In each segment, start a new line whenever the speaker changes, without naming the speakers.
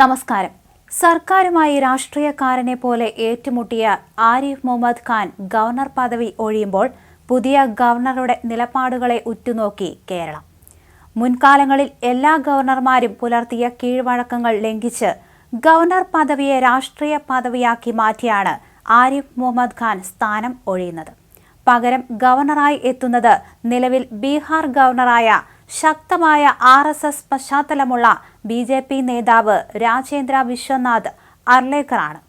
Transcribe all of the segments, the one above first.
നമസ്കാരം. സർക്കാരുമായി രാഷ്ട്രീയക്കാരനെ പോലെ ഏറ്റുമുട്ടിയ ആരിഫ് മുഹമ്മദ് ഖാൻ ഗവർണർ പദവി ഒഴിയുമ്പോൾ പുതിയ ഗവർണറുടെ നിലപാടുകളെ ഉറ്റുനോക്കി കേരളം. മുൻകാലങ്ങളിൽ എല്ലാ ഗവർണർമാരും പുലർത്തിയ കീഴ്വഴക്കങ്ങൾ ലംഘിച്ച് ഗവർണർ പദവിയെ രാഷ്ട്രീയ പദവിയാക്കി മാറ്റിയാണ് ആരിഫ് മുഹമ്മദ് ഖാൻ സ്ഥാനം ഒഴിയുന്നത്. പകരം ഗവർണറായി എത്തുന്നത് നിലവിൽ ബീഹാർ ഗവർണറായ ശക്തമായ ആർ എസ് എസ് പശ്ചാത്തലമുള്ള ബി ജെ പി നേതാവ് രാജേന്ദ്ര വിശ്വനാഥ് അർലേക്കറാണ്.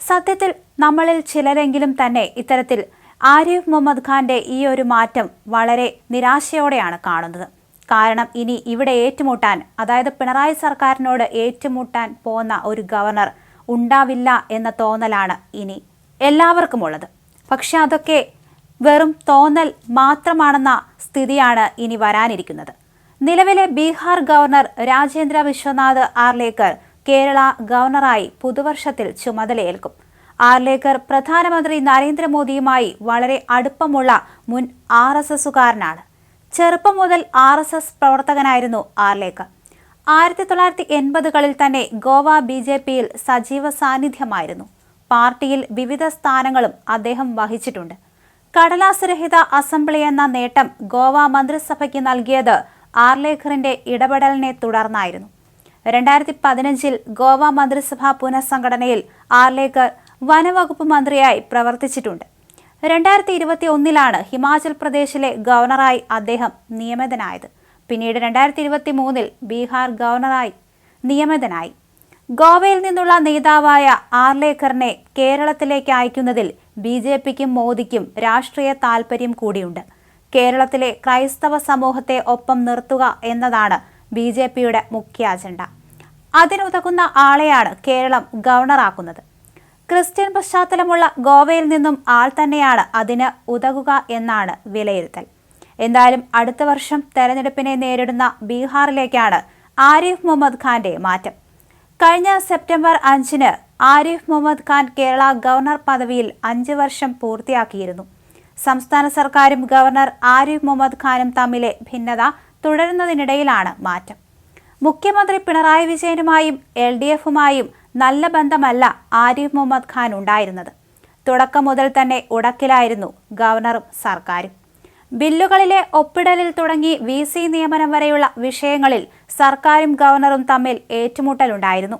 സത്യത്തിൽ നമ്മളിൽ ചിലരെങ്കിലും തന്നെ ഇത്തരത്തിൽ ആരിഫ് മുഹമ്മദ് ഖാന്റെ ഈ ഒരു മാറ്റം വളരെ നിരാശയോടെയാണ് കാണുന്നത്. കാരണം ഇനി ഇവിടെ ഏറ്റുമുട്ടാൻ അതായത് പിണറായി സർക്കാരിനോട് ഏറ്റുമുട്ടാൻ പോകുന്ന ഒരു ഗവർണർ ഉണ്ടാവില്ല എന്ന തോന്നലാണ് ഇനി എല്ലാവർക്കുമുള്ളത്. പക്ഷെ അതൊക്കെ വെറും തോന്നൽ മാത്രമാണെന്ന സ്ഥിതിയാണ് ഇനി വരാനിരിക്കുന്നത്. നിലവിലെ ബീഹാർ ഗവർണർ രാജേന്ദ്ര വിശ്വനാഥ് ആർലേക്കർ കേരള ഗവർണറായി പുതുവർഷത്തിൽ ചുമതലയേൽക്കും. ആർലേക്കർ പ്രധാനമന്ത്രി നരേന്ദ്രമോദിയുമായി വളരെ അടുപ്പമുള്ള മുൻ ആർ എസ് എസുകാരനാണ്. ചെറുപ്പം മുതൽ ആർ എസ് എസ് പ്രവർത്തകനായിരുന്നു ആർലേക്കർ. ആയിരത്തി തൊള്ളായിരത്തി എൺപതുകളിൽ തന്നെ ഗോവ ബി ജെ പിയിൽ സജീവ സാന്നിധ്യമായിരുന്നു. പാർട്ടിയിൽ വിവിധ സ്ഥാനങ്ങളും അദ്ദേഹം വഹിച്ചിട്ടുണ്ട്. കടലാസുരഹിത അസംബ്ലി എന്ന നേട്ടം ഗോവ മന്ത്രിസഭയ്ക്ക് നൽകിയത് ആർലേഖറിന്റെ ഇടപെടലിനെ തുടർന്നായിരുന്നു. രണ്ടായിരത്തി പതിനഞ്ചിൽ ഗോവ മന്ത്രിസഭാ പുനഃസംഘടനയിൽ ആർലേഖർ വനവകുപ്പ് മന്ത്രിയായി പ്രവർത്തിച്ചിട്ടുണ്ട്. രണ്ടായിരത്തി ഇരുപത്തി ഒന്നിലാണ് ഹിമാചൽ പ്രദേശിലെ ഗവർണറായി അദ്ദേഹം നിയമിതനായത്. പിന്നീട് രണ്ടായിരത്തി ഇരുപത്തി മൂന്നിൽ ബീഹാർ ഗവർണറായി നിയമിതനായി. ഗോവയിൽ നിന്നുള്ള നേതാവായ ആർലേക്കറിനെ കേരളത്തിലേക്ക് അയക്കുന്നതിൽ ബി ജെ പിക്കും മോദിക്കും രാഷ്ട്രീയ താൽപര്യം കൂടിയുണ്ട്. കേരളത്തിലെ ക്രൈസ്തവ സമൂഹത്തെ ഒപ്പം നിർത്തുക എന്നതാണ് ബി ജെ പിയുടെ മുഖ്യ അജണ്ട. അതിനുതകുന്ന ആളെയാണ് കേരളം ഗവർണറാക്കുന്നത്. ക്രിസ്ത്യൻ പശ്ചാത്തലമുള്ള ഗോവയിൽ നിന്നും ആൾ തന്നെയാണ് അതിന് ഉതകുക എന്നാണ് വിലയിരുത്തൽ. എന്തായാലും അടുത്ത വർഷം തെരഞ്ഞെടുപ്പിനെ നേരിടുന്ന ബീഹാറിലേക്കാണ് ആരിഫ് മുഹമ്മദ് ഖാന്റെ മാറ്റം. കഴിഞ്ഞ സെപ്റ്റംബർ അഞ്ചിന് ആരിഫ് മുഹമ്മദ് ഖാൻ കേരള ഗവർണർ പദവിയിൽ അഞ്ച് വർഷം പൂർത്തിയാക്കിയിരുന്നു. സംസ്ഥാന സർക്കാരും ഗവർണർ ആരിഫ് മുഹമ്മദ് ഖാനും തമ്മിലെ ഭിന്നത തുടരുന്നതിനിടയിലാണ് മാറ്റം. മുഖ്യമന്ത്രി പിണറായി വിജയനുമായും എൽ ഡി എഫുമായും നല്ല ബന്ധമല്ല ആരിഫ് മുഹമ്മദ് ഖാൻ ഉണ്ടായിരുന്നത്. തുടക്കം മുതൽ തന്നെ ഉടക്കിലായിരുന്നു ഗവർണറും സർക്കാരും. ബില്ലുകളിലെ ഒപ്പിടലിൽ തുടങ്ങി വി സി നിയമനം വരെയുള്ള വിഷയങ്ങളിൽ സർക്കാരും ഗവർണറും തമ്മിൽ ഏറ്റുമുട്ടലുണ്ടായിരുന്നു.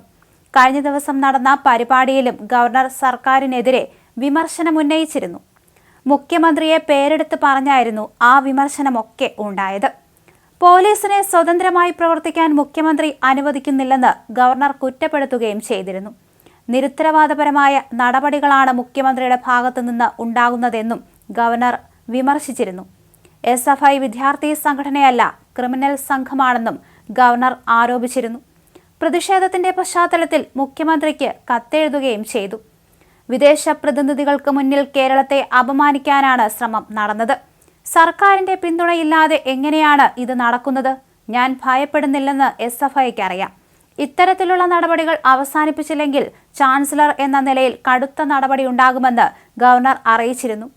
കഴിഞ്ഞ ദിവസം നടന്ന പരിപാടിയിലും ഗവർണർ സർക്കാരിനെതിരെ വിമർശനമുന്നയിച്ചിരുന്നു മുഖ്യമന്ത്രിയെ പേരെടുത്ത് പറഞ്ഞായിരുന്നു ആ വിമർശനമൊക്കെ ഉണ്ടായത്. പോലീസിനെ സ്വതന്ത്രമായി പ്രവർത്തിക്കാൻ മുഖ്യമന്ത്രി അനുവദിക്കുന്നില്ലെന്ന് ഗവർണർ കുറ്റപ്പെടുത്തുകയും ചെയ്തിരുന്നു. നിരുത്തരവാദപരമായ നടപടികളാണ് മുഖ്യമന്ത്രിയുടെ ഭാഗത്തുനിന്ന് ഉണ്ടാകുന്നതെന്നും ഗവർണർ വിമർശിച്ചിരുന്നു. എസ് എഫ് ഐ വിദ്യാർത്ഥി സംഘടനയല്ല ക്രിമിനൽ സംഘമാണെന്നും ഗവർണർ ആരോപിച്ചിരുന്നു. പ്രതിഷേധത്തിന്റെ പശ്ചാത്തലത്തിൽ മുഖ്യമന്ത്രിക്ക് കത്തെഴുതുകയും ചെയ്തു. വിദേശ പ്രതിനിധികൾക്ക് മുന്നിൽ കേരളത്തെ അപമാനിക്കാനാണ് ശ്രമം നടന്നത്. സർക്കാരിന്റെ പിന്തുണയില്ലാതെ എങ്ങനെയാണ് ഇത് നടക്കുന്നത്? ഞാൻ ഭയപ്പെടുന്നില്ലെന്ന് എസ് എഫ് ഐക്ക് അറിയാം. ഇത്തരത്തിലുള്ള നടപടികൾ അവസാനിപ്പിച്ചില്ലെങ്കിൽ ചാൻസലർ എന്ന നിലയിൽ കടുത്ത നടപടി ഉണ്ടാകുമെന്ന് ഗവർണർ അറിയിച്ചിരുന്നു.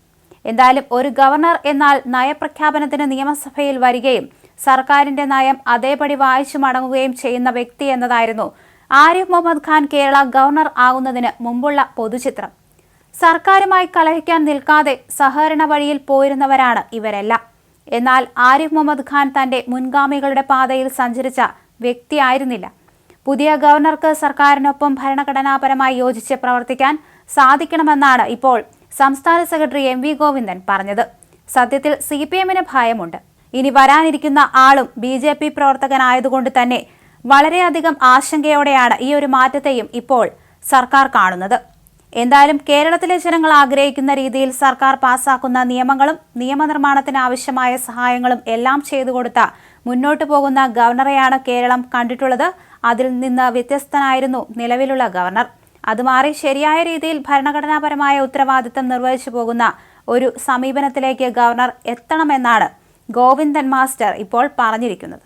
എന്തായാലും ഒരു ഗവർണർ എന്നാൽ നയപ്രഖ്യാപനത്തിന് നിയമസഭയിൽ വരികയും സർക്കാരിന്റെ നയം അതേപടി വായിച്ചു മടങ്ങുകയും ചെയ്യുന്ന വ്യക്തി എന്നതായിരുന്നു ആരിഫ് മുഹമ്മദ് ഖാൻ കേരള ഗവർണർ ആകുന്നതിന് മുമ്പുള്ള പൊതുചിത്രം. സർക്കാരുമായി കലഹിക്കാൻ നിൽക്കാതെ സഹകരണ വഴിയിൽ പോയിരുന്നവരാണ് ഇവരെല്ലാം. എന്നാൽ ആരിഫ് മുഹമ്മദ് ഖാൻ തന്റെ മുൻഗാമികളുടെ പാതയിൽ സഞ്ചരിച്ച വ്യക്തിയായിരുന്നില്ല പുതിയ ഗവർണർക്ക് സർക്കാരിനൊപ്പം ഭരണഘടനാപരമായി യോജിച്ച് പ്രവർത്തിക്കാൻ സാധിക്കണമെന്നാണ് ഇപ്പോൾ സംസ്ഥാന സെക്രട്ടറി എം വി ഗോവിന്ദൻ പറഞ്ഞത്. സത്യത്തിൽ സി പി എമ്മിന് ഭയമുണ്ട്. ഇനി വരാനിരിക്കുന്ന ആളും ബി ജെ പി പ്രവർത്തകനായതുകൊണ്ട് തന്നെ വളരെയധികം ആശങ്കയോടെയാണ് ഈ ഒരു മാറ്റത്തെയും ഇപ്പോൾ സർക്കാർ കാണുന്നത്. എന്തായാലും കേരളത്തിലെ ജനങ്ങൾ ആഗ്രഹിക്കുന്ന രീതിയിൽ സർക്കാർ പാസാക്കുന്ന നിയമങ്ങളും നിയമനിർമ്മാണത്തിന് ആവശ്യമായ സഹായങ്ങളും എല്ലാം ചെയ്തു കൊടുത്ത മുന്നോട്ടു പോകുന്ന ഗവർണറെയാണ് കേരളം കണ്ടിട്ടുള്ളത്. അതിൽ നിന്ന് വ്യത്യസ്തനായിരുന്നു നിലവിലുള്ള ഗവർണർ. അത് മാറി ശരിയായ രീതിയിൽ ഭരണഘടനാപരമായ ഉത്തരവാദിത്തം നിർവഹിച്ചു പോകുന്ന ഒരു സമീപനത്തിലേക്ക് ഗവർണർ എത്തണമെന്നാണ് ഗോവിന്ദൻ മാസ്റ്റർ ഇപ്പോൾ പറഞ്ഞിരിക്കുന്നത്.